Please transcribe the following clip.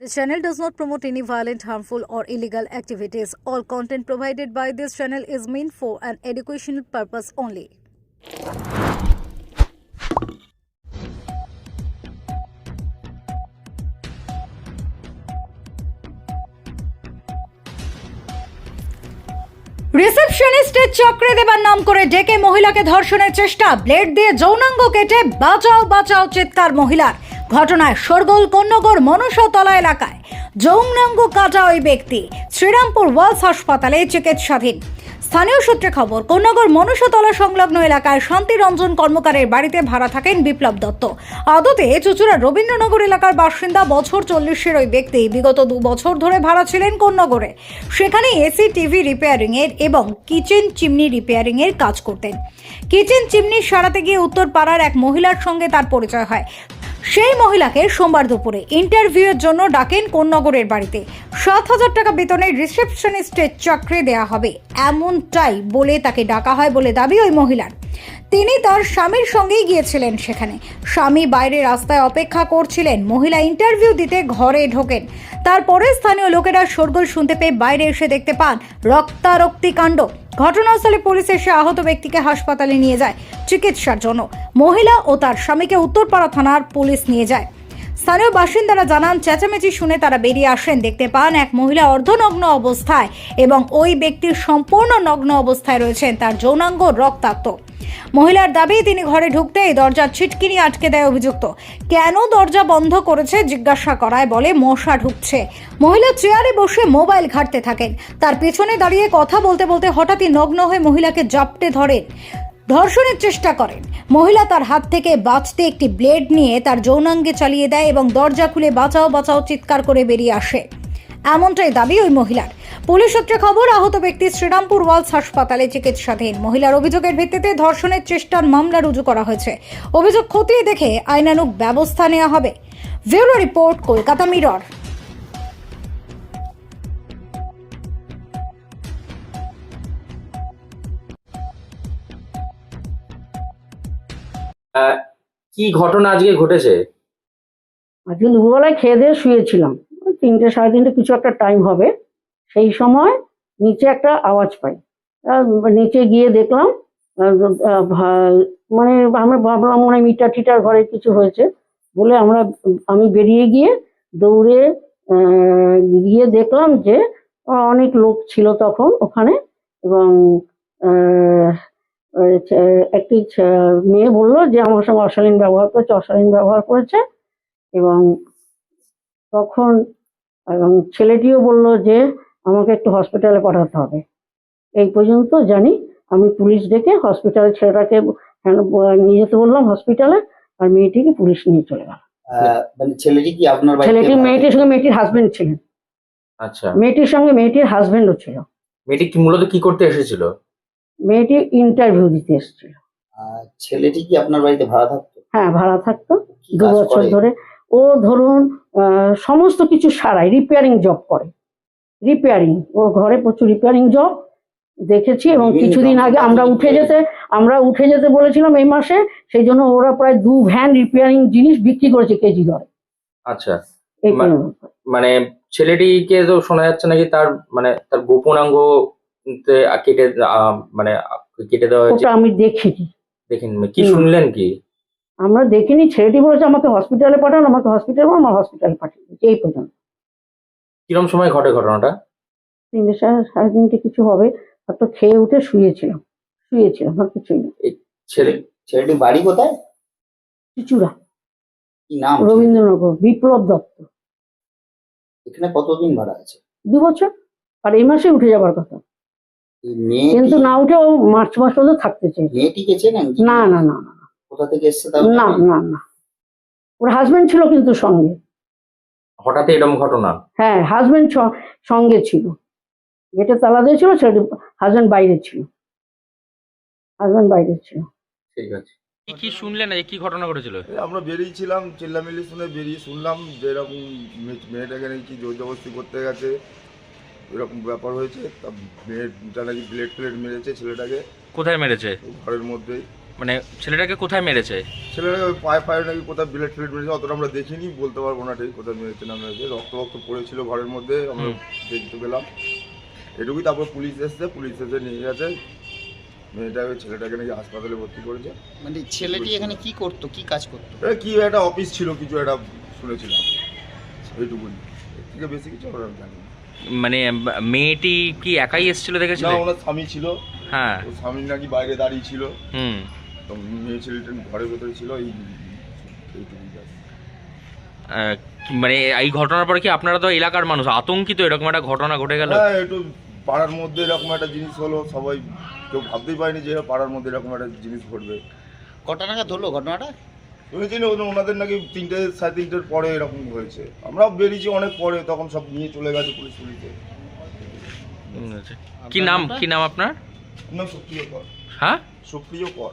This channel does not promote any violent, harmful, or illegal activities. All content provided by this channel is meant for an educational purpose only. রিসেপশনিস্টের চক্রে দেবার নাম করে ডেকে মহিলাকে ধর্ষণের চেষ্টা ব্লেড দিয়ে যৌনাঙ্গ কেটে বাঁচাও বাঁচাও চিৎকার মহিলার ঘটনায় সরগোল কন্যগর মনুষ্যতলা এলাকায়। যৌনাঙ্গ কাটা ওই ব্যক্তি শ্রীরামপুর ওয়ালস হাসপাতালে চিকিৎসাধীন। স্থানীয় সূত্রে খবর কন্যগর মনুষ্যতলা সংলগ্ন এলাকায় শান্তিরঞ্জন কর্মকারের বাড়িতে ভাড়া থাকেন বিপ্লব দত্ত। আদতে চুচুড়া রবীন্দ্রনগর এলাকার বাসিন্দা বছর চল্লিশের ওই ব্যক্তি বিগত দু বছর ধরে ভাড়া ছিলেন কন্যগরে সেখানে এসি টিভি রিপেয়ারিং এর এবং কিচেন চিমনি রিপেয়ারিং এর কাজ করতেন। কিচেন চিমনি সারাতে গিয়ে উত্তর পাড়ার এক মহিলার সঙ্গে তার পরিচয় হয়। সেই মহিলাকে সোমবার দুপুরে ইন্টারভিউয়ের জন্য ডাকেন কোন্নগরের বাড়িতে। সাত হাজার টাকা বেতনের রিসেপশনিস্টের চাকরি দেয়া হবে। এমনটাই বলে তাকে ডাকা হয় বলে দাবি ওই মহিলার। তিনি তার স্বামীর সঙ্গেই গিয়েছিলেন সেখানে। স্বামী বাইরে রাস্তায় অপেক্ষা করছিলেন। মহিলা ইন্টারভিউ দিতে ঘরে ঢোকেন। তারপরে স্থানীয় লোকেরা শোরগোল শুনতে পেয়ে বাইরে এসে দেখতে পান রক্তারক্তি কাণ্ড। ঘটনাস্থলে পুলিশ এসে আহত ব্যক্তিকে হাসপাতালে নিয়ে যায় চিকিৎসার জন্য। মহিলা ও তার স্বামীকে উত্তরপাড়া থানার পুলিশ নিয়ে যায়। স্থানীয় বাসিন্দারা জানান, চেঁচামেচি শুনে তারা বেরিয়ে আসেন। দেখতে পান এক মহিলা অর্ধনগ্ন অবস্থায় এবং ওই ব্যক্তির সম্পূর্ণ নগ্ন অবস্থায় রয়েছেন, তার যৌনাঙ্গ রক্তাক্ত। মহিলার দাবি, তিনি ঘরে ঢুকতেই দরজার ছিটকিনি আটকে দেয় অভিযুক্ত। কেন দরজা বন্ধ করেছে? জিজ্ঞাসা করায় বলে, মশা ঢুকছে। মহিলা চেয়ারে বসে মোবাইল ঘাঁটতে থাকেন। তার পেছনে দাঁড়িয়ে কথা বলতে বলতে হঠাৎই নগ্ন হয়ে মহিলাকে জাপটে ধরেন। ধর্ষণের চেষ্টা করেন। মহিলা তার হাত থেকে বাঁচতে একটি ব্লেড নিয়ে তার যৌনাঙ্গে চালিয়ে দেয় এবং দরজা খুলে বাঁচাও বাঁচাও চিৎকার করে বেরিয়ে আসে। এমনটাই দাবি ওই মহিলার। পুলিশ সূত্রে খবর, আহত ব্যক্তি শ্রীরামপুর ওয়ালস হাসপাতালে চিকিৎসাধীন। মহিলার অভিযোগের ভিত্তিতে ধর্ষণের চেষ্টার মামলা রুজু করা হয়েছে। অভিযোগ খতিয়ে দেখে আইনানুগ ব্যবস্থা নেওয়া হবে। Bureau report, Kolkata mirror. কি ঘটনা আজকে ঘটেছে? আজকে দুপুরবেলায় খেয়ে দিয়ে শুয়েছিলাম। তিনটে, সাড়ে তিনটে কিছু একটা টাইম হবে। সেই সময় নিচে একটা আওয়াজ পাই। নিচে গিয়ে দেখলাম মানে আমরা ভাবলাম মনে হয় মিটার টিটার ঘরে কিছু হয়েছে বলে আমরা, আমি বেরিয়ে গিয়ে দৌড়ে গিয়ে দেখলাম যে অনেক লোক ছিল তখন ওখানে এবং একটি মেয়ে বলল যে আমার সঙ্গে অশালীন ব্যবহার করেছে অশালীন ব্যবহার করেছে এবং তখন এবং ছেলেটিও বলল যে আমাকে একটু হসপিটালে পাঠাতে হবে। এই পর্যন্ত জানি আমি পুলিশ ডেকে হসপিটালে ছেলেটাকে নিয়ে যেতে বললাম হসপিটালে আর মেয়েটিকে পুলিশ নিয়ে চলে গেল। মানে ছেলেটি কি আপনার ছেলেটি মেয়েটির সঙ্গে মেয়েটির হাজবেন্ড ছিলেন। আচ্ছা। মেয়েটির সঙ্গে মেয়েটির হাজবেন্ডও ছিল। মেয়েটি কি মূলত কি করতে এসেছিল? মেয়েটি ইন্টারভিউ দিতে এসেছিল। ছেলেটি কি আপনার বাড়িতে ভাড়া থাকতো? হ্যাঁ ভাড়া থাকতো। দু বছর ধরে। ও ধরুন আহ, সমস্ত কিছু সারাই রিপেয়ারিং জব করে। রিপেয়ারিং ওর ঘরে প্রচুর রিপেয়ারিং জব দেখেছি এবং কিছুদিন আগে আমরা উঠে যেতে আমরা উঠে যেতে বলেছিলাম এই মাসে সেই জন্য ওরা প্রায় দু ভ্যান রিপেয়ারিং জিনিস বিক্রি করেছে কেজি দরে। আচ্ছা। মানে ছেলেটিকে তো শোনা যাচ্ছে নাকি তার মানে তার গোপনাঙ্গ কেটে মানে কেটে দেওয়া হয়েছে? আমি দেখিনি। দেখেন। কি শুনলেন কি? আমরা দেখিনি ছেলেটি বলেছে আমাকে হসপিটালে পাঠান আমাকে হসপিটালে আমার হসপিটালে পাঠিয়ে দিয়েছে এই পর্যন্ত। কিরম সময় ঘটে ঘটনাটা? তিনটে সাড়ে তিনটে কিছু হবে। হয়তো খেয়ে উঠে শুয়েছিলাম শুয়েছিলাম আর কিছুই না। ছেলে ছেলেটি বাড়ি কোথায়? চুচুড়া। কি নাম রবীন্দ্রনগর বিপ্লব দত্ত। এখানে কতদিন ভাড়া আছে? দু বছর। আর এই মাসে উঠে যাবার কথা। কিন্তু না উঠে ও মার্চ মাস পর্যন্ত থাকতে চেয়েছে? না না না না কোথা থেকে এসছে তাও না না না। ওর হাজবেন্ড ছিল কিন্তু সঙ্গে। হঠাৎ এরকম ঘটনা? হ্যাঁ হাজবেন্ড সঙ্গে ছিল। গেটে তালা দিয়েছিল সেটা হাজবেন্ড বাইরে ছিল। হাজবেন্ড বাইরে ছিল। ঠিক আছে। কি কি শুনলেন এই কি ঘটনা ঘটেছিল? আমরা বেরিয়েছিলাম চিল্লামিল্লি শুনে বেরিয়ে শুনলাম যে এরকম মেয়েটাকে নাকি জোর জবরদস্তি করতে গেছে। এরকম ব্যাপার হয়েছে তা মেয়েটা নাকি ব্লেড ফ্লেড মেরেছে ছেলেটাকে কোথায় মেরেছে? ঘরের মধ্যেই। মানে ছেলেটাকে কোথায় মেরেছে? ছেলেটাকে ওই পায়ে পায়ে নাকি কোথায় ব্লেড ফ্লেড মেরেছে অতটা আমরা দেখিনি বলতে পারব না ঠিক কোথায় মেরেছে না মেরেছে রক্ত রক্ত পড়েছিল ঘরের মধ্যে আমরা দেখতে পেলাম। এটুকুই তারপর পুলিশ এসছে পুলিশ এসে নিয়ে গেছে মেয়েটাকে ছেলেটাকে নাকি হাসপাতালে ভর্তি করেছে। মানে ছেলেটি এখানে কি করতো কি কাজ করতো? কি একটা অফিস ছিল কিছু একটা শুনেছিলাম এইটুকুই এর থেকে বেশি কিছু আমরা জানি না। মানে মেয়েটি কি একাই এসেছিল না দেখেছিলে ওনার স্বামী ছিল। হ্যাঁ। ওর স্বামী নাকি বাইরে দাঁড়িয়ে ছিল। হুম। তো মেয়ে ছেলেটা ঘরের ভেতরে ছিল এই এইটুকুই just। আহ, মানে এই ঘটনার পরে কি আপনারা তো এলাকার মানুষ? আতঙ্কিত এরকম একটা ঘটনা ঘটে গেল? হ্যাঁ একটু পাড়ার মধ্যে এরকম একটা জিনিস হলো সবাই কেউ ভাবতেই পারেনি যে পাড়ার মধ্যে এরকম একটা জিনিস ঘটবে। কটা নাগাদ হলো ঘটনাটা? শুনেছি না ওনাদের নাকি তিনটে সাড়ে তিনটের পরে এরকম হয়েছে। আমরাও বেরিয়েছি অনেক পরে তখন সব নিয়ে চলে গেছে পুলিশ পুলিশে। কি নাম কি নাম আপনার নাম সক্রিয় কর। হ্যাঁ? সক্রিয় কর।